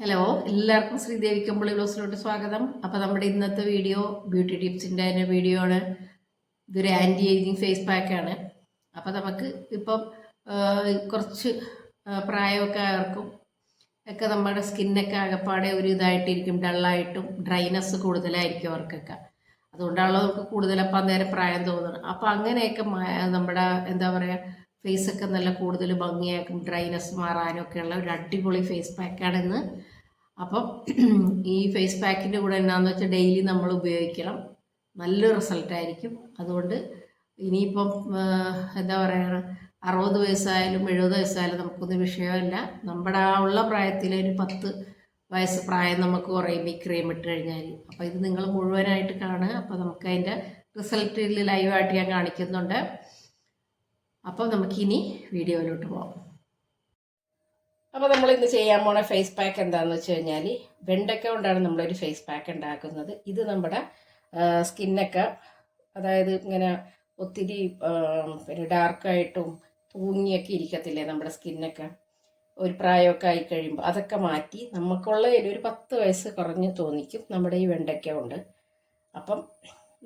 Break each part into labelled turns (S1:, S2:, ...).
S1: Hello എല്ലാവർക്കും ശ്രീദേവി കമ്പിളി ബ്ലൗസിലോട്ട് സ്വാഗതം. അപ്പോൾ നമ്മുടെ ഇന്നത്തെ വീഡിയോ ബ്യൂട്ടി ടിപ്സിന്റെ തന്നെ വീഡിയോ ആണ്. ഇതൊരു ആന്റി ഏജിങ് ഫേസ് പാക്കാണ് അപ്പോൾ നമുക്ക് ഇപ്പം കുറച്ച് പ്രായമൊക്കെ ആർക്കും ഒക്കെ നമ്മുടെ സ്കിന്നൊക്കെ ആകപ്പാടെ ഒരു ഇതായിട്ടിരിക്കും ഡള്ളായിട്ടും ഡ്രൈനെസ് കൂടുതലായിരിക്കും അവർക്കൊക്കെ. അതുകൊണ്ടാണല്ലോ നമുക്ക് കൂടുതൽ അപ്പം അന്നേരം പ്രായം തോന്നുന്നത്. അപ്പോൾ അങ്ങനെയൊക്കെ നമ്മുടെ എന്താ പറയുക ഫേസൊക്കെ നല്ല കൂടുതൽ ഭംഗിയാക്കും ഡ്രൈനെസ് മാറാനും ഒക്കെയുള്ള ഒരു അടിപൊളി ഫേസ് പാക്കാണ് ഇന്ന് അപ്പം ഈ ഫേസ് പാക്കിന്റെ കൂടെ എന്നാന്ന് വെച്ചാൽ ഡെയിലി നമ്മൾ ഉപയോഗിക്കണം. നല്ല റിസൾട്ടായിരിക്കും അതുകൊണ്ട് ഇനിയിപ്പം എന്താ പറയുക അറുപത് വയസ്സായാലും എഴുപത് വയസ്സായാലും നമുക്കൊന്നും വിഷയമല്ല. നമ്മുടെ ആ ഉള്ള പ്രായത്തിൽ ഒരു പത്ത് വയസ്സ് പ്രായം നമുക്ക് കുറയും ഈ ക്രീം ഇട്ട് കഴിഞ്ഞാൽ അപ്പോൾ ഇത് നിങ്ങൾ മുഴുവനായിട്ട് കാണുക. അപ്പോൾ നമുക്ക് അതിന്റെ റിസൾട്ടിൽ ലൈവായിട്ട് ഞാൻ കാണിക്കുന്നുണ്ട്. അപ്പോൾ നമുക്കിനി വീഡിയോയിലോട്ട് പോകാം അപ്പോൾ നമ്മൾ ഇന്ന് ചെയ്യാൻ പോണ ഫേസ് പാക്ക് എന്താണെന്ന് വെച്ച് കഴിഞ്ഞാൽ വെണ്ടയ്ക്ക കൊണ്ടാണ് നമ്മളൊരു ഫേസ് പാക്ക് ഉണ്ടാക്കുന്നത്. ഇത് നമ്മുടെ സ്കിന്നൊക്കെ അതായത് ഇങ്ങനെ ഒത്തിരി പിന്നെ ഡാർക്കായിട്ടും തൂങ്ങിയൊക്കെ ഇരിക്കത്തില്ലേ നമ്മുടെ സ്കിന്നൊക്കെ ഒരു പ്രായമൊക്കെ ആയി കഴിയുമ്പോൾ അതൊക്കെ മാറ്റി നമുക്കുള്ളതിൽ ഒരു പത്ത് വയസ്സ് കുറഞ്ഞ് തോന്നിക്കും നമ്മുടെ ഈ വെണ്ടയ്ക്ക കൊണ്ട്. അപ്പം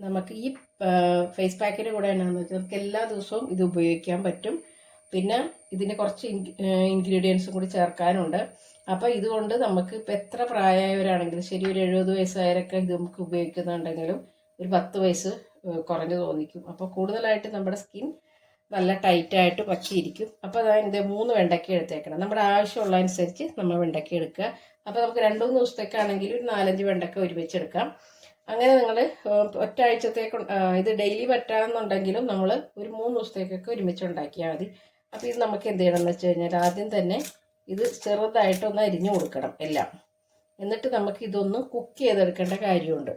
S1: നമുക്ക് ഈ ഫേസ് പാക്കിന്റെ കൂടെ എന്നാന്ന് വെച്ചാൽ നമുക്ക് എല്ലാ ദിവസവും ഇത് ഉപയോഗിക്കാൻ പറ്റും. പിന്നെ ഇതിന് കുറച്ച് ഇൻഗ്രീഡിയൻസും കൂടി ചേർക്കാനുണ്ട്. അപ്പോൾ ഇതുകൊണ്ട് നമുക്ക് ഇപ്പം എത്ര പ്രായമായവരാണെങ്കിലും ശരി ഒരു എഴുപത് വയസ്സായവരൊക്കെ ഇത് നമുക്ക് ഉപയോഗിക്കുന്നുണ്ടെങ്കിലും ഒരു പത്ത് വയസ്സ് കുറഞ്ഞു തോന്നിക്കും. അപ്പോൾ കൂടുതലായിട്ട് നമ്മുടെ സ്കിൻ നല്ല ടൈറ്റായിട്ട് പറ്റിയിരിക്കും അപ്പോൾ അതാ എന്റെ മൂന്ന് വെണ്ടയ്ക്ക എടുത്തേക്കണം. നമ്മുടെ ആവശ്യമുള്ള അനുസരിച്ച് നമ്മൾ വെണ്ടയ്ക്ക എടുക്കുക. അപ്പോൾ നമുക്ക് രണ്ട് മൂന്ന് ദിവസത്തേക്കാണെങ്കിൽ ഒരു നാലഞ്ച് വെണ്ടയ്ക്ക ഒരുമിച്ച് എടുക്കാം. അങ്ങനെ നിങ്ങൾ ഒറ്റ ആഴ്ചത്തേക്ക് ഇത് ഡെയിലി പറ്റാമെന്നുണ്ടെങ്കിലും നമ്മൾ ഒരു മൂന്ന് ദിവസത്തേക്കൊക്കെ ഒരുമിച്ച് ഉണ്ടാക്കിയാൽ മതി. അപ്പോൾ ഇത് നമുക്ക് എന്ത് ചെയ്യണം എന്ന് വെച്ച് കഴിഞ്ഞാൽ ആദ്യം തന്നെ ഇത് ചെറുതായിട്ടൊന്ന് അരിഞ്ഞു കൊടുക്കണം എല്ലാം. എന്നിട്ട് നമുക്ക് ഇതൊന്ന് കുക്ക് ചെയ്തെടുക്കേണ്ട കാര്യമുണ്ട്.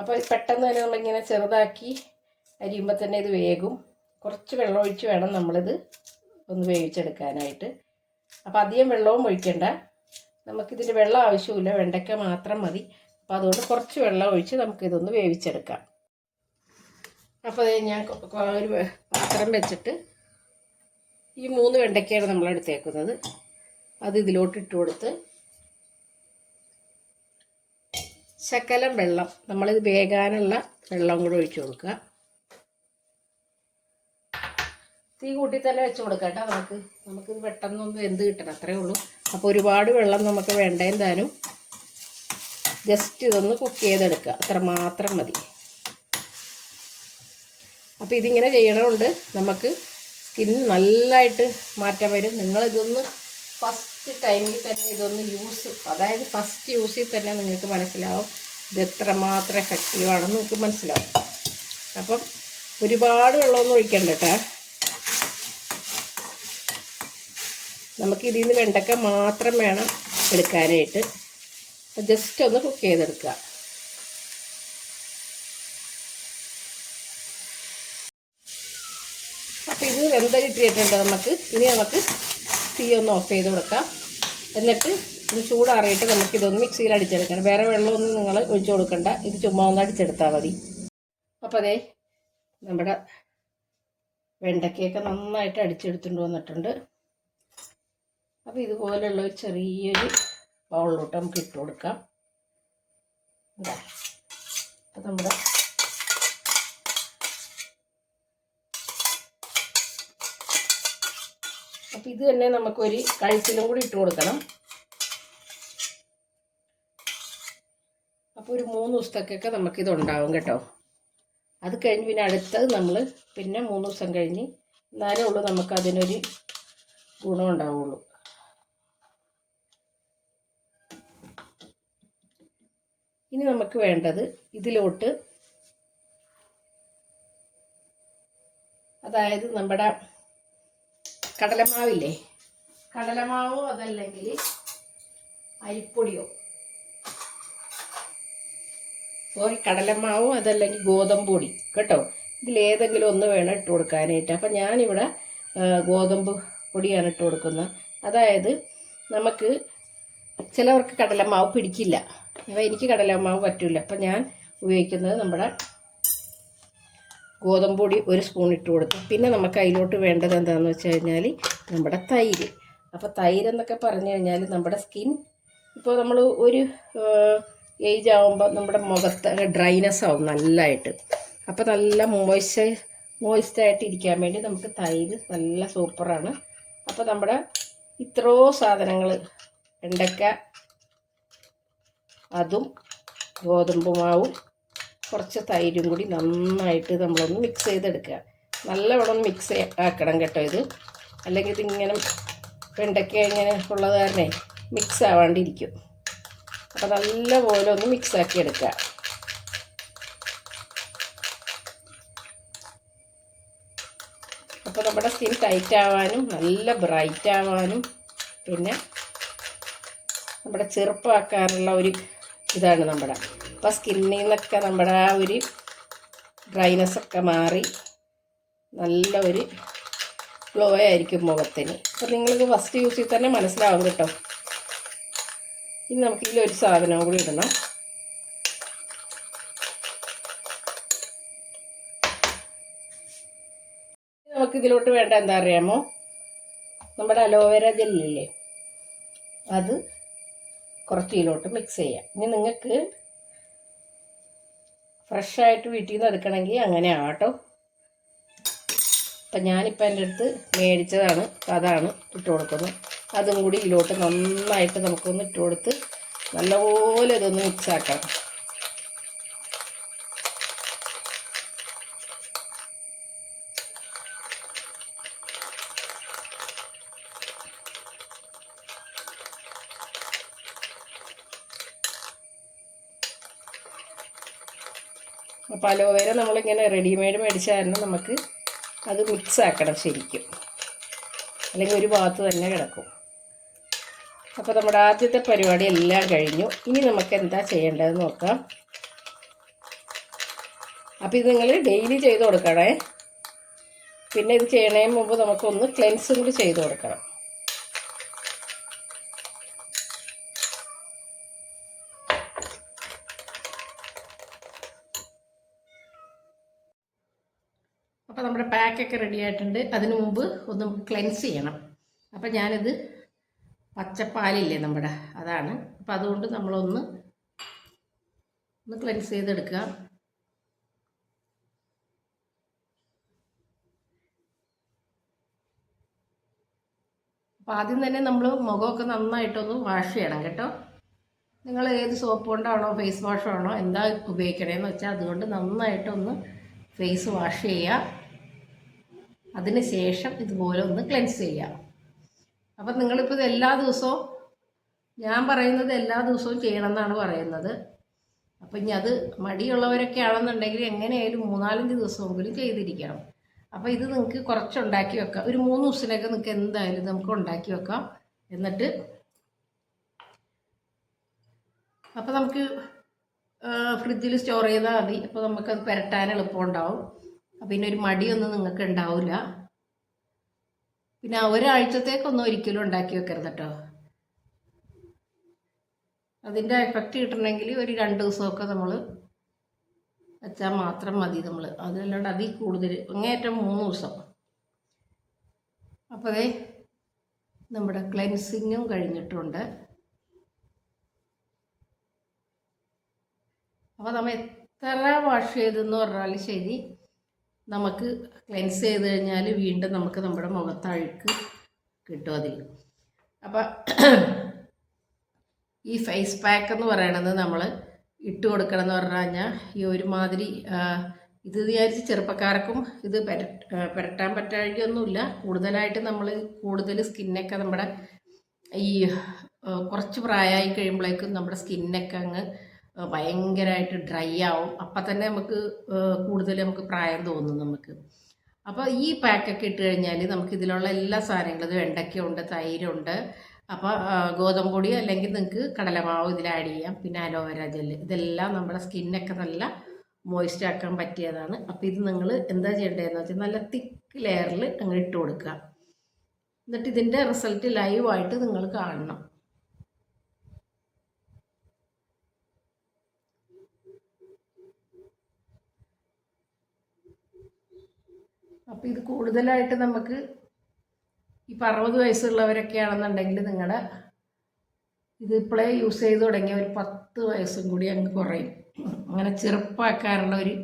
S1: അപ്പോൾ പെട്ടെന്ന് തന്നെ നമ്മളിങ്ങനെ ചെറുതാക്കി അരിയുമ്പോൾ തന്നെ ഇത് വേകും. കുറച്ച് വെള്ളം ഒഴിച്ച് വേണം നമ്മളിത് ഒന്ന് വേവിച്ചെടുക്കാനായിട്ട്. അപ്പോൾ അധികം വെള്ളവും ഒഴിക്കണ്ട. നമുക്കിതിന് വെള്ളം ആവശ്യമില്ല. വെണ്ടയ്ക്ക മാത്രം മതി. അപ്പോൾ അതുകൊണ്ട് കുറച്ച് വെള്ളം ഒഴിച്ച് നമുക്കിതൊന്ന് വേവിച്ചെടുക്കാം. അപ്പോൾ ഞാൻ ഒരു പാത്രം വെച്ചിട്ട് ഈ മൂന്ന് വെണ്ടയ്ക്കയാണ് നമ്മൾ എടുത്തേക്കുന്നത് അത് ഇതിലോട്ട് ഇട്ട് കൊടുത്ത് ശകലം വെള്ളം നമ്മളിത് വേകാനുള്ള വെള്ളം കൂടെ ഒഴിച്ചു കൊടുക്കുക. തീ കൂട്ടി തന്നെ വെച്ച് കൊടുക്കാം കേട്ടോ. നമുക്ക് നമുക്കിത് പെട്ടെന്നൊന്ന് എന്ത് കിട്ടണം. അത്രേ ഉള്ളൂ. അപ്പോൾ ഒരുപാട് വെള്ളം നമുക്ക് വേണ്ട താനും ജസ്റ്റ് ഇതൊന്ന് കുക്ക് ചെയ്തെടുക്കുക അത്ര മാത്രം മതി. അപ്പോൾ ഇതിങ്ങനെ ചെയ്യണമുണ്ട് നമുക്ക് സ്കിൻ നല്ലതായിട്ട് മാറ്റം വരും. നിങ്ങളിതൊന്ന് ഫസ്റ്റ് ടൈമിൽ തന്നെ ഇതൊന്ന് യൂസ് അതായത് ഫസ്റ്റ് യൂസിൽ തന്നെ നിങ്ങൾക്ക് മനസ്സിലാവും ഇത് എത്രമാത്രം എഫക്റ്റീവാണെന്ന് നിങ്ങൾക്ക് മനസ്സിലാവും. അപ്പം ഒരുപാട് വെള്ളമൊന്നും ഒഴിക്കണ്ട കേട്ടോ നമുക്ക് ഇതിൽ നിന്ന് വെണ്ടക്ക മാത്രം വേണം എടുക്കാനായിട്ട്. ജസ്റ്റ് ഒന്ന് കുക്ക് ചെയ്തെടുക്കുക. അപ്പം ഇത് വെന്ത കിട്ടിയിട്ടുണ്ട് നമുക്ക്. ഇനി നമുക്ക് തീ ഒന്ന് ഓഫ് ചെയ്ത് കൊടുക്കാം. എന്നിട്ട് ഇത് ചൂടാറിയിട്ട് നമുക്ക് ഇതൊന്ന് മിക്സിയിൽ അടിച്ചെടുക്കണം. വേറെ വെള്ളമൊന്നും നിങ്ങൾ ഒഴിച്ചു കൊടുക്കണ്ട. ഇത് ചുമ്മാ ഒന്ന് അടിച്ചെടുത്താൽ മതി. അപ്പോൾ അതേ നമ്മുടെ വെണ്ടക്കയൊക്കെ നന്നായിട്ട് അടിച്ചെടുത്തുകൊണ്ട് വന്നിട്ടുണ്ട്. അപ്പോൾ ഇതുപോലുള്ള ഒരു ചെറിയൊരു ബൗളിലോട്ട് നമുക്ക് ഇട്ട് കൊടുക്കാം. ഇതാ. അപ്പോൾ നമ്മുടെ അപ്പം ഇത് തന്നെ നമുക്കൊരു കഴുത്തിലും കൂടി ഇട്ട് കൊടുക്കണം. അപ്പോൾ ഒരു മൂന്ന് ദിവസത്തേക്കൊക്കെ നമുക്കിത് ഉണ്ടാവും കേട്ടോ. അത് കഴിഞ്ഞ് പിന്നെ അടുത്തത് നമ്മൾ പിന്നെ മൂന്ന് ദിവസം കഴിഞ്ഞ് എന്നാലേ ഉള്ളൂ നമുക്കതിനൊരു ഗുണം ഉണ്ടാവുള്ളൂ. ഇനി നമുക്ക് വേണ്ടത് ഇതിലോട്ട് അതായത് നമ്മുടെ കടലമാവില്ലേ? കടലമാവോ അതല്ലെങ്കിൽ അരിപ്പൊടിയോ? സോറി കടലമാവോ അതല്ലെങ്കിൽ ഗോതമ്പ് പൊടി കേട്ടോ? ഇതിലേതെങ്കിലും ഒന്ന് വേണം ഇട്ട് കൊടുക്കാനായിട്ട്. അപ്പം ഞാനിവിടെ ഗോതമ്പ് പൊടിയാണ് ഇട്ട് കൊടുക്കുന്നത്. അതായത് നമുക്ക് ചിലവർക്ക് കടലമാവ് പിടിക്കില്ല. അപ്പോൾ എനിക്ക് കടലമാവ് പറ്റില്ല അപ്പം ഞാൻ ഉപയോഗിക്കുന്നത് നമ്മുടെ ഗോതമ്പ് പൊടി ഒരു സ്പൂൺ ഇട്ട് കൊടുത്തു. പിന്നെ നമുക്ക് അതിലോട്ട് വേണ്ടത് എന്താണെന്ന് വെച്ച് കഴിഞ്ഞാൽ നമ്മുടെ തൈര്. അപ്പോൾ തൈര് എന്നൊക്കെ പറഞ്ഞു കഴിഞ്ഞാൽ നമ്മുടെ സ്കിൻ ഇപ്പോൾ നമ്മൾ ഒരു ഏജ് ആകുമ്പോൾ നമ്മുടെ മുഖത്ത് ഡ്രൈനെസ് ആവും നല്ലതായിട്ട് അപ്പോൾ നല്ല മോയ്സ്ചർ മോയ്സ്റ്റായിട്ട് ഇരിക്കാൻ വേണ്ടി നമുക്ക് തൈര് നല്ല സൂപ്പറാണ്. അപ്പോൾ നമ്മുടെ ഇത്രയോ സാധനങ്ങൾ വെണ്ടയ്ക്ക അതും ഗോതമ്പ് മാവും കുറച്ച് തൈരും കൂടി നന്നായിട്ട് നമ്മളൊന്ന് മിക്സ് ചെയ്തെടുക്കുക. നല്ലവണ്ണം മിക്സ് ആക്കണം കേട്ടോ ഇത്. അല്ലെങ്കിൽ ഇതിങ്ങനെ വെണ്ടയ്ക്ക ഇങ്ങനെ ഉള്ളത് കാരണേ മിക്സ് ആവാണ്ടിരിക്കും. അപ്പോൾ നല്ലപോലെ ഒന്ന് മിക്സ് ആക്കി എടുക്കുക. അപ്പോൾ നമ്മുടെ സ്കിൻ ടൈറ്റ് ആവാനും നല്ല ബ്രൈറ്റ് ആവാനും പിന്നെ നമ്മുടെ ചെറുപ്പമാക്കാനുള്ള ഒരു ഇതാണ് നമ്മുടെ അപ്പോൾ സ്കിന്നിൽ നിന്നൊക്കെ നമ്മുടെ ആ ഒരു ഡ്രൈനെസ് ഒക്കെ മാറി നല്ല ഒരു ഗ്ലോ ആയിരിക്കും മുഖത്തിന്. അപ്പോൾ നിങ്ങളിത് ഫസ്റ്റ് യൂസ് ചെയ്ത് തന്നെ മനസ്സിലാവും കേട്ടോ. ഇനി നമുക്ക് ഇതിലൊരു സാധനം കൂടി ഇടണം. നമുക്ക് ഇതിലോട്ട് വേണ്ട എന്താ അറിയാമോ? നമ്മുടെ അലോവേര ജെല്ലില്ലേ? അത് കുറച്ച് ഇതിലോട്ട് മിക്സ് ചെയ്യാം. ഇനി നിങ്ങൾക്ക് ഫ്രഷായിട്ട് വീട്ടിൽ നിന്ന് എടുക്കണമെങ്കിൽ അങ്ങനെ ആട്ടോ. അപ്പം ഞാനിപ്പോൾ എന്റെ അടുത്ത് മേടിച്ചതാണ്. അതാണ് ഇട്ട് കൊടുക്കുന്നത്. അതും കൂടി ഇതിലോട്ട് നന്നായിട്ട് നമുക്കൊന്ന് ഇട്ട് കൊടുത്ത് നല്ലപോലെ ഇതൊന്ന് മിക്സ് അലോവേര നമ്മളിങ്ങനെ റെഡിമെയ്ഡ് മേടിച്ചായിരുന്നു. നമുക്ക് അത് മിക്സ് ആക്കണം ശരിക്കും. അല്ലെങ്കിൽ ഒരു ഭാഗത്ത് തന്നെ കിടക്കും. അപ്പോൾ നമ്മുടെ ആദ്യത്തെ പരിപാടി എല്ലാം കഴിഞ്ഞു. ഇനി നമുക്ക് എന്താ ചെയ്യേണ്ടതെന്ന് നോക്കാം. അപ്പോൾ ഇത് നിങ്ങൾ ഡെയിലി ചെയ്ത് കൊടുക്കണേ. പിന്നെ ഇത് ചെയ്യണേ മുമ്പ് നമുക്കൊന്ന് ക്ലെൻസും കൂടി ചെയ്ത് കൊടുക്കണം. പാക്കൊക്കെ റെഡി ആയിട്ടുണ്ട്. അതിനു മുമ്പ് ഒന്ന് ക്ലെൻസ് ചെയ്യണം. അപ്പം ഞാനിത് പച്ചപ്പാലില്ലേ നമ്മുടെ? അതാണ്. അപ്പം അതുകൊണ്ട് നമ്മളൊന്ന് ഒന്ന് ക്ലെൻസ് ചെയ്തെടുക്കുക. അപ്പം ആദ്യം തന്നെ നമ്മൾ മുഖമൊക്കെ നന്നായിട്ടൊന്ന് വാഷ് ചെയ്യണം കേട്ടോ. നിങ്ങൾ ഏത് സോപ്പ് കൊണ്ടാണോ ഫേസ് വാഷാണോ എന്താ ഉപയോഗിക്കണേന്ന് വെച്ചാൽ അതുകൊണ്ട് നന്നായിട്ടൊന്ന് ഫേസ് വാഷ് ചെയ്യുക. അതിന് ശേഷം ഇതുപോലെ ഒന്ന് ക്ലെൻസ് ചെയ്യാം. അപ്പം നിങ്ങളിപ്പോൾ ഇത് എല്ലാ ദിവസവും ഞാൻ പറയുന്നത് എല്ലാ ദിവസവും ചെയ്യണം എന്നാണ് പറയുന്നത്. അപ്പം ഇനി അത് മടിയുള്ളവരൊക്കെ ആണെന്നുണ്ടെങ്കിൽ എങ്ങനെയായാലും മൂന്നാലഞ്ച് ദിവസമെങ്കിലും ചെയ്തിരിക്കണം. അപ്പോൾ ഇത് നിങ്ങൾക്ക് കുറച്ചുണ്ടാക്കി വെക്കാം. ഒരു മൂന്ന് ദിവസത്തിനൊക്കെ നിങ്ങൾക്ക് എന്തായാലും നമുക്ക് ഉണ്ടാക്കി വെക്കാം. എന്നിട്ട് അപ്പോൾ നമുക്ക് ഫ്രിഡ്ജിൽ സ്റ്റോർ ചെയ്താൽ മതി. അപ്പോൾ നമുക്കത് പുരട്ടാൻ എളുപ്പമുണ്ടാവും. പിന്നെ ഒരു മടിയൊന്നും നിങ്ങൾക്ക് ഉണ്ടാവില്ല പിന്നെ ഒരാഴ്ചത്തേക്കൊന്നും ഒരിക്കലും ഉണ്ടാക്കി വെക്കരുത് കേട്ടോ അതിന്റെ എഫക്റ്റ് കിട്ടണമെങ്കിൽ ഒരു രണ്ട് ദിവസമൊക്കെ നമ്മൾ വെച്ചാൽ മാത്രം മതി നമ്മൾ അതല്ലാണ്ട് അതിൽ കൂടുതൽ അങ്ങേറ്റം മൂന്ന് ദിവസം. അപ്പോൾ നമ്മുടെ ക്ലെൻസിങ്ങും കഴിഞ്ഞിട്ടുണ്ട്. അപ്പോൾ നമ്മൾ എത്ര വാഷ് ചെയ്തെന്ന് പറഞ്ഞാൽ ശരി. നമുക്ക് ക്ലെൻസ് ചെയ്ത് കഴിഞ്ഞാൽ വീണ്ടും നമുക്ക് നമ്മുടെ മുഖത്ത് കിട്ടും അതിൽ അപ്പം ഈ ഫേസ് പാക്ക് എന്ന് പറയണത് നമ്മൾ ഇട്ട് കൊടുക്കണം എന്ന് പറഞ്ഞു കഴിഞ്ഞാൽ ഈ ഒരുമാതിരി ഇത് വിചാരിച്ച് ചെറുപ്പക്കാർക്കും ഇത് പെര പുരട്ടാൻ പറ്റാഴികയൊന്നുമില്ല. കൂടുതലായിട്ട് നമ്മൾ കൂടുതൽ സ്കിന്നൊക്കെ നമ്മുടെ ഈ കുറച്ച് പ്രായമായി കഴിയുമ്പോഴേക്കും നമ്മുടെ സ്കിന്നൊക്കെ അങ്ങ് ഭയങ്കരമായിട്ട് ഡ്രൈ ആവും. അപ്പം തന്നെ നമുക്ക് കൂടുതൽ നമുക്ക് പ്രായം തോന്നും നമുക്ക്. അപ്പോൾ ഈ പാക്കൊക്കെ ഇട്ട് കഴിഞ്ഞാൽ നമുക്ക് ഇതിലുള്ള എല്ലാ സാധനങ്ങളും വെണ്ടയ്ക്കുണ്ട് തൈരുണ്ട്. അപ്പോൾ ഗോതമ്പ് പൊടി അല്ലെങ്കിൽ നിങ്ങൾക്ക് കടലമാവ് ഇതിൽ ആഡ് ചെയ്യാം. പിന്നെ അലോവേര ജെല്ല്. ഇതെല്ലാം നമ്മുടെ സ്കിന്നൊക്കെ നല്ല മോയ്സ്റ്റ് ആക്കാൻ പറ്റിയതാണ്. അപ്പോൾ ഇത് നിങ്ങൾ എന്താ ചെയ്യേണ്ടതെന്ന് വെച്ചാൽ നല്ല തിക്ക് ലെയറിൽ അങ്ങ് ഇട്ട് കൊടുക്കുക. എന്നിട്ട് ഇതിന്റെ റിസൾട്ട് ലൈവായിട്ട് നിങ്ങൾ കാണണം. അപ്പോൾ ഇത് കൂടുതലായിട്ട് നമുക്ക് ഇപ്പം അറുപത് വയസ്സുള്ളവരൊക്കെ ആണെന്നുണ്ടെങ്കിൽ നിങ്ങളുടെ ഇത് ഇപ്പോഴേ യൂസ് ചെയ്ത് തുടങ്ങിയ ഒരു പത്ത് വയസ്സും കൂടി അങ്ങ് കുറയും. അങ്ങനെ ചെറുപ്പമാക്കാനുള്ള ഒരു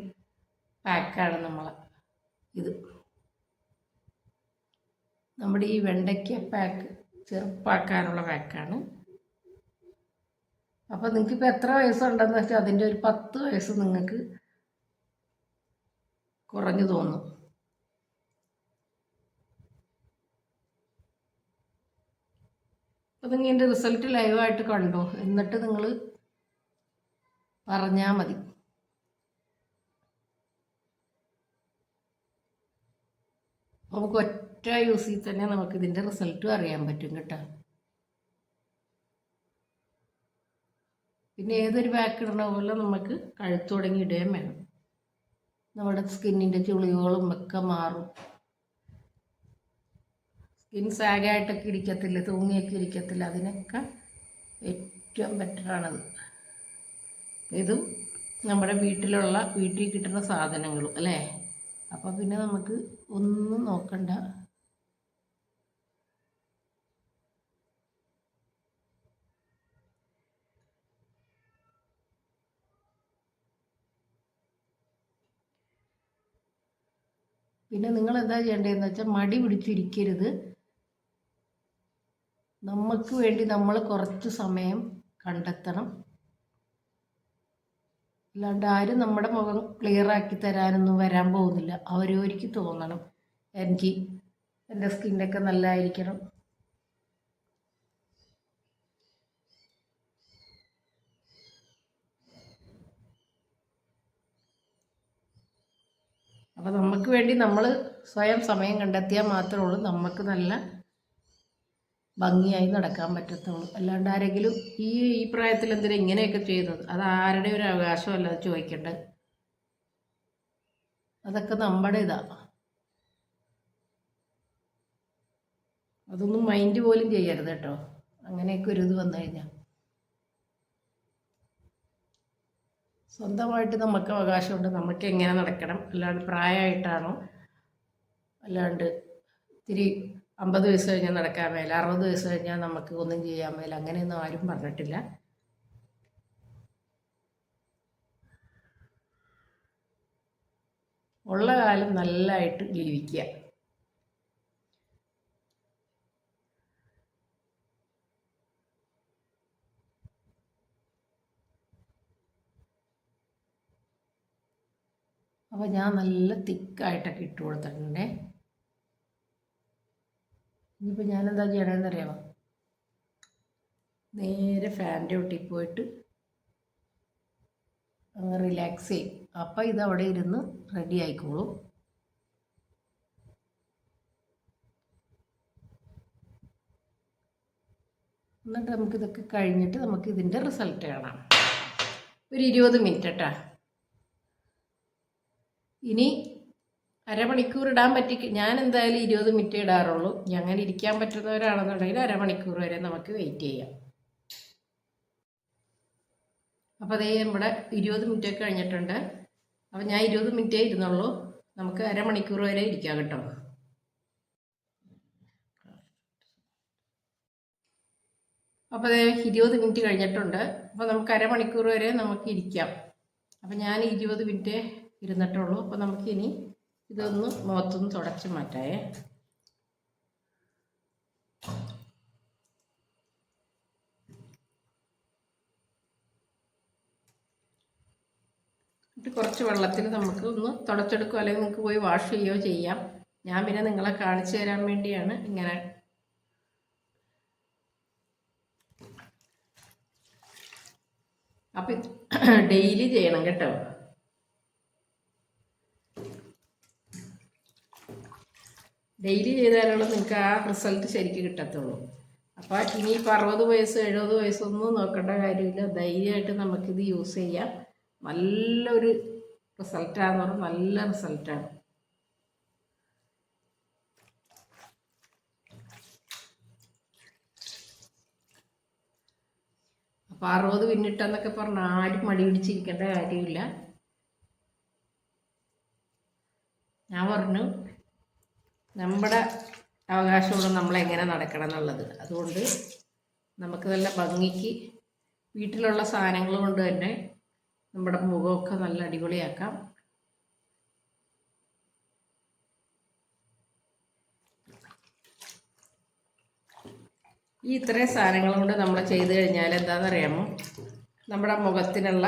S1: പാക്കാണ് നമ്മൾ ഇത്. നമ്മുടെ ഈ വെണ്ടയ്ക്ക പാക്ക് ചെറുപ്പാക്കാനുള്ള പാക്കാണ്. അപ്പോൾ നിങ്ങൾക്കിപ്പോൾ എത്ര വയസ്സുണ്ടെന്ന് വെച്ചാൽ അതിന്റെ ഒരു പത്ത് വയസ്സ് നിങ്ങൾക്ക് കുറഞ്ഞു തോന്നും. അപ്പോൾ നിങ്ങൾ എന്റെ റിസൾട്ട് ലൈവായിട്ട് കണ്ടോ? എന്നിട്ട് നിങ്ങൾ പറഞ്ഞാൽ മതി. നമുക്ക് ഒറ്റ യൂസിൽ തന്നെ നമുക്ക് ഇതിന്റെ റിസൾട്ടും അറിയാൻ പറ്റും കേട്ടോ. പിന്നെ ഏതൊരു ബാക്ക് ഇടണ പോലെ നമുക്ക് കഴുത്തുടങ്ങി ഇടുകയും വേണം. നമ്മുടെ സ്കിന്നിന്റെ ചുളിവുകളും ഒക്കെ മാറും. സ്കിൻ സാഗായിട്ടൊക്കെ ഇരിക്കത്തില്ല തൂങ്ങിയൊക്കെ ഇരിക്കത്തില്ല അതിനൊക്കെ ഏറ്റവും ബെറ്ററാണത് ഇതും നമ്മുടെ വീട്ടിലുള്ള വീട്ടിൽ കിട്ടുന്ന സാധനങ്ങളും അല്ലേ? അപ്പോൾ പിന്നെ നമുക്ക് ഒന്നും നോക്കണ്ട. പിന്നെ നിങ്ങൾ എന്താ ചെയ്യേണ്ടതെന്ന് വെച്ചാൽ മടി പിടിച്ചിരിക്കരുത്. നമുക്ക് വേണ്ടി നമ്മൾ കുറച്ച് സമയം കണ്ടെത്തണം. അല്ലാണ്ട് ആരും നമ്മുടെ മുഖം ക്ലിയർ ആക്കി തരാനൊന്നും വരാൻ പോകുന്നില്ല. അവരോരിക്ക് തോന്നണം. എനിക്ക് എന്റെ സ്കിന്നൊക്കെ നല്ലതായിരിക്കണം അപ്പം നമുക്ക് വേണ്ടി നമ്മൾ സ്വയം സമയം കണ്ടെത്തിയാൽ മാത്രമേ ഉള്ളൂ. നമുക്ക് നല്ല ഭംഗിയായി നടക്കാൻ പറ്റത്തുള്ളൂ. അല്ലാണ്ട് ആരെങ്കിലും ഈ ഈ പ്രായത്തിൽ എന്തിനാ ഇങ്ങനെയൊക്കെ ചെയ്യുന്നത് അത് ആരുടെ ഒരു അവകാശമല്ല ചോദിക്കേണ്ടത് അതൊക്കെ നമ്മുടെ ഇതാ. അതൊന്നും മൈൻഡ് പോലും ചെയ്യരുത് കേട്ടോ. അങ്ങനെയൊക്കെ ഒരു ഇത് വന്നു കഴിഞ്ഞാൽ സ്വന്തമായിട്ട് നമുക്ക് അവകാശമുണ്ട് നമുക്ക് എങ്ങനെ നടക്കണം? അല്ലാണ്ട് പ്രായമായിട്ടാണോ? അല്ലാണ്ട് ഇത്തിരി അമ്പത് വയസ്സ് കഴിഞ്ഞാൽ നടക്കാൻ മേല അറുപത് വയസ്സ് കഴിഞ്ഞാൽ നമുക്ക് ഒന്നും ചെയ്യാൻ മേല അങ്ങനെയൊന്നും ആരും പറഞ്ഞിട്ടില്ല. ഉള്ള കാലം നല്ലതായിട്ട് ജീവിക്കുക. അപ്പോൾ ഞാൻ നല്ല തിക്കായിട്ടൊക്കെ ഇട്ട് കൊടുത്തിട്ടുണ്ടേ. ഇനിയിപ്പോൾ ഞാനെന്താ ചെയ്യണമെന്ന് അറിയാമോ നേരെ ഫാന്റെ ഒട്ടി പോയിട്ട് അങ്ങ് റിലാക്സ് ചെയ്യും. അപ്പം ഇത് അവിടെ ഇരുന്ന് റെഡി ആയിക്കോളും. എന്നിട്ട് നമുക്കിതൊക്കെ കഴിഞ്ഞിട്ട് നമുക്ക് ഇതിന്റെ റിസൾട്ട് കാണാം. ഒരു ഇരുപത് മിനിറ്റ് കേട്ടോ ഇനി അരമണിക്കൂർ ഇടാൻ പറ്റി. ഞാൻ എന്തായാലും ഇരുപത് മിനിറ്റ് ഇടാറുള്ളൂ. അങ്ങനെ ഇരിക്കാൻ പറ്റുന്നവരാണെന്നുണ്ടെങ്കിൽ അരമണിക്കൂർ വരെ നമുക്ക് വെയിറ്റ് ചെയ്യാം. അപ്പോൾ അതേ നമ്മുടെ ഇരുപത് മിനിറ്റ് ഒക്കെ കഴിഞ്ഞിട്ടുണ്ട്. അപ്പോൾ ഞാൻ ഇരുപത് മിനിറ്റേ ഇരുന്നുള്ളൂ. നമുക്ക് അരമണിക്കൂർ വരെ ഇരിക്കാം കേട്ടോ. അപ്പോൾ അതേ ഇരുപത് മിനിറ്റ് കഴിഞ്ഞിട്ടുണ്ട്. അപ്പോൾ നമുക്ക് അരമണിക്കൂർ വരെ നമുക്ക് ഇരിക്കാം. അപ്പോൾ ഞാൻ ഇരുപത് മിനിറ്റ് ഇരുന്നിട്ടുള്ളൂ. അപ്പോൾ നമുക്കിനി ഇതൊന്ന് മുഖത്തൊന്ന് തുടച്ച് മാറ്റായേ കുറച്ച് വെള്ളത്തിൽ നമുക്ക് ഒന്ന് തുടച്ചെടുക്കുകയോ അല്ലെങ്കിൽ നിങ്ങൾക്ക് പോയി വാഷ് ചെയ്യുകയോ ചെയ്യാം. ഞാൻ പിന്നെ നിങ്ങളെ കാണിച്ചു തരാൻ വേണ്ടിയാണ് ഇങ്ങനെ. അപ്പം ഡെയിലി ചെയ്യണം കേട്ടോ. ഡെയിലി ചെയ്താലുള്ള നിങ്ങൾക്ക് ആ റിസൾട്ട് ശരിക്കും കിട്ടത്തുള്ളൂ. അപ്പോൾ ഇനി ഇപ്പോൾ അറുപത് വയസ്സ് എഴുപത് വയസ്സൊന്നും നോക്കേണ്ട കാര്യമില്ല. ധൈര്യമായിട്ട് നമുക്കിത് യൂസ് ചെയ്യാം. നല്ലൊരു റിസൾട്ടാന്ന് പറഞ്ഞാൽ നല്ല റിസൾട്ടാണ് അപ്പോൾ അറുപത് പിന്നിട്ടെന്നൊക്കെ പറഞ്ഞാൽ ആരും മടി പിടിച്ചിരിക്കേണ്ട കാര്യമില്ല. ഞാൻ പറഞ്ഞു നമ്മുടെ അവകാശമുള്ള നമ്മളെങ്ങനെ നടക്കണം എന്നുള്ളത്. അതുകൊണ്ട് നമുക്ക് നല്ല ഭംഗിക്ക് വീട്ടിലുള്ള സാധനങ്ങൾ കൊണ്ട് തന്നെ നമ്മുടെ മുഖമൊക്കെ നല്ല അടിപൊളിയാക്കാം. ഈ ഇത്രയും സാധനങ്ങൾ കൊണ്ട് നമ്മൾ ചെയ്ത് കഴിഞ്ഞാൽ എന്താണെന്നറിയാമോ? നമ്മുടെ മുഖത്തിനുള്ള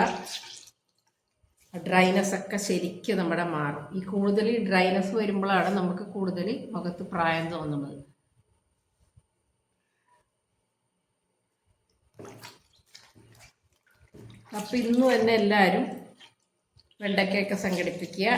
S1: ഡ്രൈനെസ് ഒക്കെ ശരിക്കും നമ്മുടെ മാറും. ഈ കൂടുതൽ ഡ്രൈനസ് വരുമ്പോഴാണ് നമുക്ക് കൂടുതൽ മുഖത്ത് പ്രായം തോന്നുന്നത്. അപ്പം ഇന്നു തന്നെ എല്ലാവരും വെണ്ടക്കയൊക്കെ സംഘടിപ്പിക്കുക.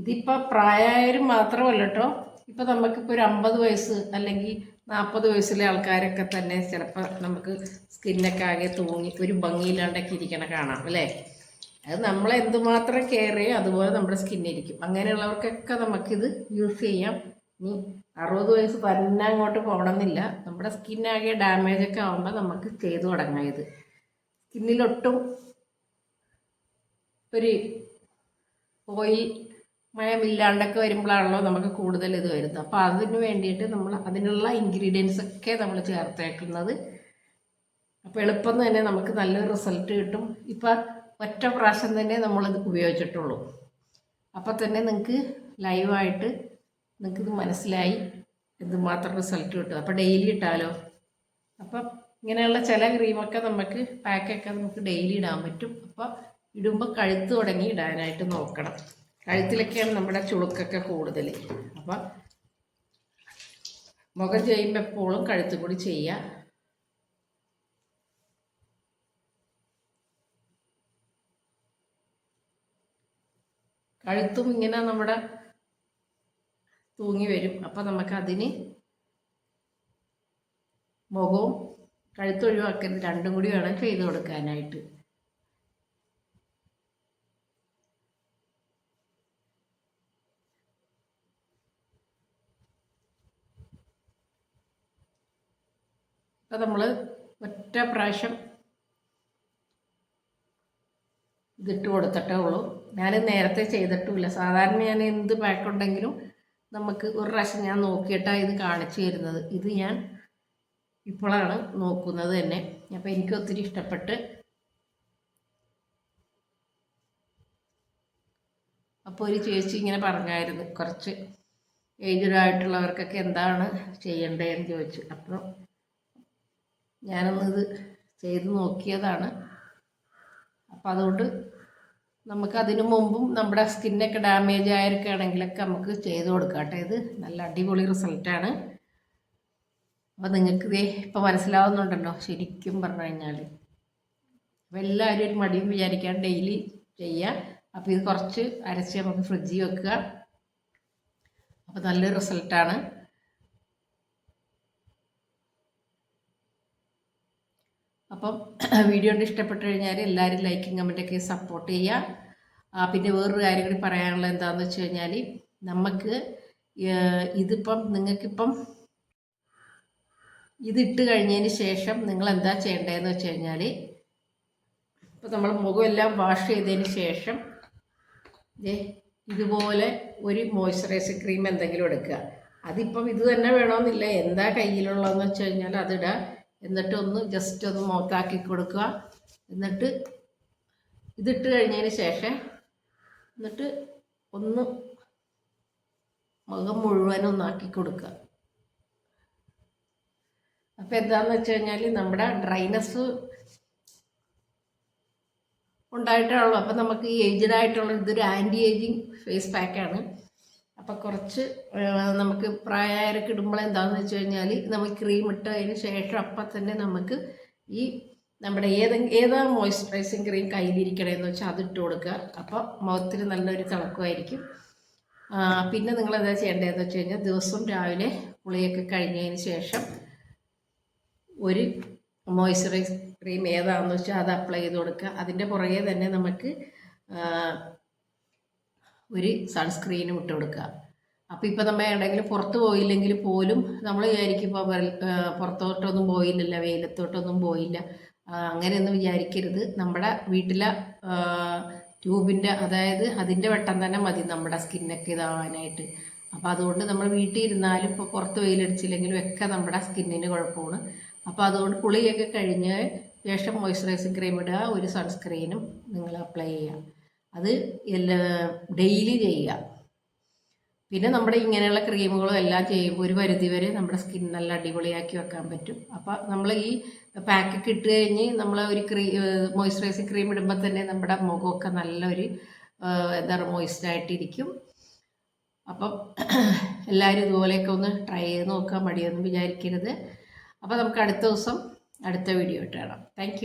S1: ഇതിപ്പോൾ പ്രായമായവരും മാത്രമല്ല കേട്ടോ ഇപ്പം നമുക്കിപ്പോൾ ഒരു അമ്പത് വയസ്സ് അല്ലെങ്കിൽ നാൽപ്പത് വയസ്സിലെ ആൾക്കാരൊക്കെ തന്നെ ചിലപ്പോൾ നമുക്ക് സ്കിന്നൊക്കെ ആകെ തൂങ്ങി ഒരു ഭംഗിയില്ലാണ്ടൊക്കെ ഇരിക്കണ കാണാം അല്ലേ? അത് നമ്മൾ എന്തുമാത്രം കെയർ ചെയ്യും അതുപോലെ നമ്മുടെ സ്കിന്നിരിക്കും അങ്ങനെയുള്ളവർക്കൊക്കെ നമുക്കിത് യൂസ് ചെയ്യാം. ഇനി അറുപത് വയസ്സ് തന്നെ അങ്ങോട്ട് പോകണമെന്നില്ല. നമ്മുടെ സ്കിന്നാകെ ഡാമേജ് ഒക്കെ ആകുമ്പോൾ നമുക്ക് ചെയ്തു തുടങ്ങാം ഇത്. സ്കിന്നിലൊട്ടും ഒരു ഓയിൽ മയമില്ലാണ്ടൊക്കെ വരുമ്പോഴാണല്ലോ നമുക്ക് കൂടുതൽ ഇത് വരുന്നത്. അപ്പോൾ അതിന് വേണ്ടിയിട്ട് നമ്മൾ അതിനുള്ള ഇൻഗ്രീഡിയൻസ് ഒക്കെ നമ്മൾ ചേർത്തേക്കുന്നത്. അപ്പോൾ എളുപ്പം തന്നെ നമുക്ക് നല്ലൊരു റിസൾട്ട് കിട്ടും. ഇപ്പോൾ ഒറ്റ പ്രാവശ്യം തന്നെ നമ്മളിത് ഉപയോഗിച്ചിട്ടുള്ളൂ. അപ്പോൾ തന്നെ നിങ്ങൾക്ക് ലൈവായിട്ട് നിങ്ങൾക്കിത് മനസ്സിലായി. എന്തുമാത്രം റിസൾട്ട് കിട്ടും. അപ്പോൾ ഡെയിലി ഇട്ടാലോ? അപ്പം ഇങ്ങനെയുള്ള ചില ക്രീമൊക്കെ നമുക്ക് പാക്കൊക്കെ നമുക്ക് ഡെയിലി ഇടാൻ പറ്റും. അപ്പോൾ ഇടുമ്പോൾ കഴുത്ത് തുടങ്ങി ഇടാനായിട്ട് നോക്കണം. കഴുത്തിലൊക്കെയാണ് നമ്മുടെ ചുളുക്കൊക്കെ കൂടുതൽ അപ്പം മുഖം ചെയ്യുമ്പോൾ എപ്പോഴും കഴുത്ത് കൂടി ചെയ്യുക കഴുത്തും ഇങ്ങനെ നമ്മുടെ തൂങ്ങി വരും. അപ്പം നമുക്കതിന് മുഖവും കഴുത്തൊഴിവാക്കരുത് രണ്ടും കൂടി വേണം ചെയ്ത് കൊടുക്കാനായിട്ട്. അപ്പം നമ്മൾ ഒറ്റ പ്രാവശ്യം ഇതിട്ട് കൊടുത്തിട്ടേ ഉള്ളൂ. ഞാൻ നേരത്തെ ചെയ്തിട്ടുമില്ല. സാധാരണ ഞാൻ എന്ത് പാക്കുണ്ടെങ്കിലും നമുക്ക് ഒരു പ്രാവശ്യം ഞാൻ നോക്കിയിട്ടാണ് ഇത് കാണിച്ചു തരുന്നത്. ഇത് ഞാൻ ഇപ്പോഴാണ് നോക്കുന്നത് തന്നെ. അപ്പോൾ എനിക്ക് ഒത്തിരി ഇഷ്ടപ്പെട്ട് അപ്പോൾ ഒരു ചേച്ചി ഇങ്ങനെ പറഞ്ഞായിരുന്നു. കുറച്ച് ഏജ്ഡ് ആയിട്ടുള്ളവർക്കൊക്കെ എന്താണ് ചെയ്യേണ്ടതെന്ന് ചോദിച്ചു. അപ്പോൾ ഞാനൊന്നിത് ചെയ്ത് നോക്കിയതാണ്. അപ്പം അതുകൊണ്ട് നമുക്ക് അതിനു മുമ്പും നമ്മുടെ സ്കിന്നൊക്കെ ഡാമേജ് ആയിരിക്കുകയാണെങ്കിലൊക്കെ നമുക്ക് ചെയ്ത് കൊടുക്കാം കേട്ടോ ഇത് നല്ല അടിപൊളി റിസൾട്ടാണ് അപ്പോൾ നിങ്ങൾക്ക് ഇതേ ഇപ്പം മനസ്സിലാവുന്നുണ്ടല്ലോ ശരിക്കും പറഞ്ഞു കഴിഞ്ഞാൽ അപ്പോൾ എല്ലാവരും ഒരു മടിയും വിചാരിക്കാൻ ഡെയിലി ചെയ്യുക അപ്പോൾ ഇത് കുറച്ച് അരച്ച് നമുക്ക് ഫ്രിഡ്ജിൽ വെക്കുക. അപ്പോൾ നല്ലൊരു റിസൾട്ടാണ്. അപ്പം വീഡിയോ കണ്ട് ഇഷ്ടപ്പെട്ട് കഴിഞ്ഞാൽ എല്ലാവരും ലൈക്കും കമന്റൊക്കെ സപ്പോർട്ട് ചെയ്യുക പിന്നെ വേറൊരു കാര്യം കൂടി പറയാനുള്ളത് എന്താണെന്ന് വെച്ച് കഴിഞ്ഞാൽ നമുക്ക് ഇതിപ്പം നിങ്ങൾക്കിപ്പം ഇതിട്ട് കഴിഞ്ഞതിന് ശേഷം നിങ്ങൾ എന്താ ചെയ്യേണ്ടതെന്ന് വെച്ച് കഴിഞ്ഞാൽ ഇപ്പം നമ്മൾ മുഖമെല്ലാം വാഷ് ചെയ്തതിന് ശേഷം ഇതുപോലെ ഒരു മോയ്സ്ചറൈസർ ക്രീം എന്തെങ്കിലും എടുക്കുക. അതിപ്പം ഇത് തന്നെ വേണമെന്നില്ല എന്താ കയ്യിലുള്ളതെന്ന് വെച്ച് കഴിഞ്ഞാൽ അതിടുക എന്നിട്ട് ഒന്ന് ജസ്റ്റ് ഒന്ന് മോത്താക്കി കൊടുക്കുക. എന്നിട്ട് ഇതിട്ട് കഴിഞ്ഞതിന് ശേഷം എന്നിട്ട് ഒന്ന് മുഖം മുഴുവനും ഒന്നാക്കി കൊടുക്കുക. അപ്പോൾ എന്താണെന്ന് വെച്ച് കഴിഞ്ഞാൽ നമ്മുടെ ഡ്രൈനസ് ഉണ്ടായിട്ടാണല്ലോ അപ്പം നമുക്ക് ഈ ഏജ്ഡ് ആയിട്ടുള്ള ഇതൊരു ആന്റി ഏജിങ് ഫേസ് പാക്കാണ് അപ്പം കുറച്ച് നമുക്ക് പ്രായമായവരൊക്കെ ഇടുമ്പോൾ എന്താണെന്ന് വെച്ച് കഴിഞ്ഞാൽ നമ്മൾ ക്രീം ഇട്ടതിന് ശേഷം അപ്പം തന്നെ നമുക്ക് ഈ നമ്മുടെ ഏതെങ്കിലും ഏതാ മോയ്സ്ചറൈസിങ് ക്രീം കയ്യിലിരിക്കണമെന്ന് വെച്ചാൽ അത് ഇട്ട് കൊടുക്കുക. അപ്പോൾ മുഖത്തിന് നല്ലൊരു തിളക്കമായിരിക്കും. പിന്നെ നിങ്ങൾ എന്താ ചെയ്യേണ്ടതെന്ന് വെച്ച് കഴിഞ്ഞാൽ ദിവസവും രാവിലെ കുളിയൊക്കെ കഴിഞ്ഞതിന് ശേഷം ഒരു മോയ്സ്ചറൈസ് ക്രീം ഏതാണെന്ന് വെച്ചാൽ അത് അപ്ലൈ ചെയ്ത് കൊടുക്കുക. അതിന്റെ പുറകെ തന്നെ നമുക്ക് ഒരു സൺസ്ക്രീനും ഇട്ട് കൊടുക്കുക. അപ്പോൾ ഇപ്പോൾ നമ്മൾ എവിടെയെങ്കിലും പുറത്ത് പോയില്ലെങ്കിൽ പോലും നമ്മൾ വിചാരിക്കും ഇപ്പോൾ പുറത്തോട്ടൊന്നും പോയില്ലല്ലോ വെയിലത്തോട്ടൊന്നും പോയില്ല. അങ്ങനെയൊന്നും വിചാരിക്കരുത്. നമ്മുടെ വീട്ടിലെ ട്യൂബിന്റെ അതായത് അതിന്റെ വെട്ടം തന്നെ മതി നമ്മുടെ സ്കിന്നൊക്കെ ഇതാവാനായിട്ട്. അപ്പോൾ അതുകൊണ്ട് നമ്മൾ വീട്ടിൽ ഇരുന്നാലും ഇപ്പോൾ പുറത്ത് വെയിലടിച്ചില്ലെങ്കിലും ഒക്കെ നമ്മുടെ സ്കിന്നിന് കുഴപ്പമാണ്. അപ്പോൾ അതുകൊണ്ട് കുളിയൊക്കെ കഴിഞ്ഞ് ശേഷം മോയ്സ്ചറൈസിങ് ക്രീം ഇടുക ഒരു സൺസ്ക്രീനും നിങ്ങൾ അപ്ലൈ ചെയ്യുക. അത് എല്ലാ ഡെയിലി ചെയ്യുക. പിന്നെ നമ്മുടെ ഇങ്ങനെയുള്ള ക്രീമുകളും എല്ലാം ചെയ്യുമ്പോൾ ഒരു പരിധി വരെ നമ്മുടെ സ്കിൻ നല്ല അടിപൊളിയാക്കി വെക്കാൻ പറ്റും. അപ്പോൾ നമ്മൾ ഈ പാക്ക് ഇട്ട് കഴിഞ്ഞ് നമ്മൾ ഒരു ക്രീ മോയ്സ്ചറൈസിങ് ക്രീം ഇടുമ്പോൾ തന്നെ നമ്മുടെ മുഖമൊക്കെ നല്ലൊരു എന്താ പറയുക മോയ്സ്ഡായിട്ടിരിക്കും അപ്പം എല്ലാവരും ഇതുപോലെയൊക്കെ ഒന്ന് ട്രൈ ചെയ്ത് നോക്കാൻ മടിയൊന്നും വിചാരിക്കരുത്. അപ്പോൾ നമുക്ക് അടുത്ത ദിവസം അടുത്ത വീഡിയോ ഇട്ട് കാണാം. താങ്ക്